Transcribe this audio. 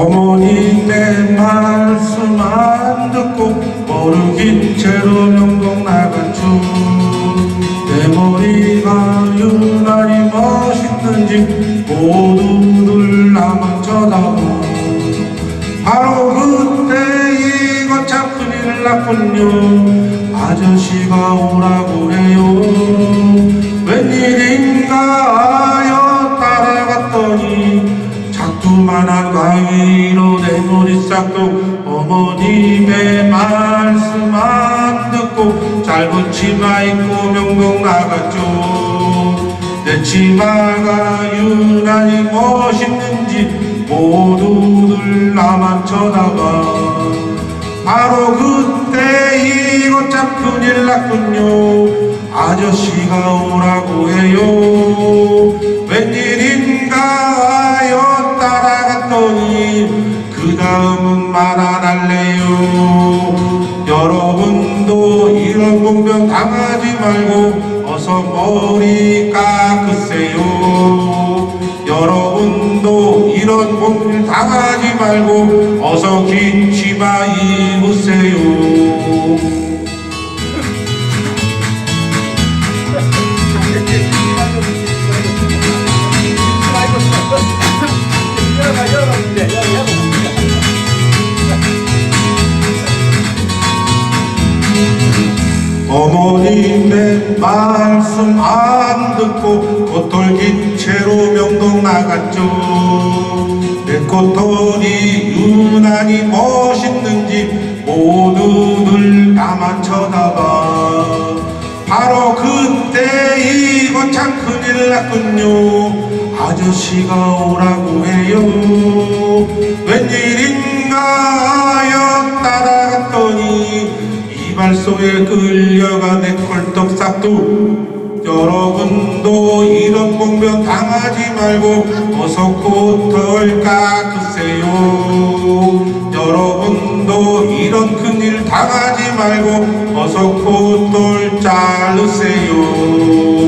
어머님의 말씀 안 듣고 모르긴 채로 명동 나갔죠 내 머리가 유난히 멋있는지 모두들 나만 쳐다봐 바로 그때 이거 참 큰일 났군요. 아저씨가 오라고 싹도 어머님의 말씀 안 듣고 짧은 치마 입고 명동 나갔죠. 내 치마가 유난히 멋있는지 모두들 나만 쳐다봐. 바로 그때 이거 참 큰일 났군요. 아저씨가 오라고 해요. 웬일인가 하여 따라갔더니 그 다음은 말안 할래요. 여러분도 이런 공변 당하지 말고 어서 머리 깎으세요. 여러분도 이런 공변 당하지 말고 어서 긴 치마 입으세요 어머님의 말씀 안 듣고 꽃돌긴 채로 명동 나갔죠. 내 꽃돌이 유난히 멋있는지 모두들 나만 쳐다봐. 바로 그때 이거 참 큰일 났군요. 아저씨가 오라고 해요 따라갔더니 이발소에 끌려가 내 컬떡싹도 여러분도 이런 공변 당하지 말고 어서 꽃을 깎으세요. 여러분도 이런 큰일 당하지 말고 어서 꽃을 자르세요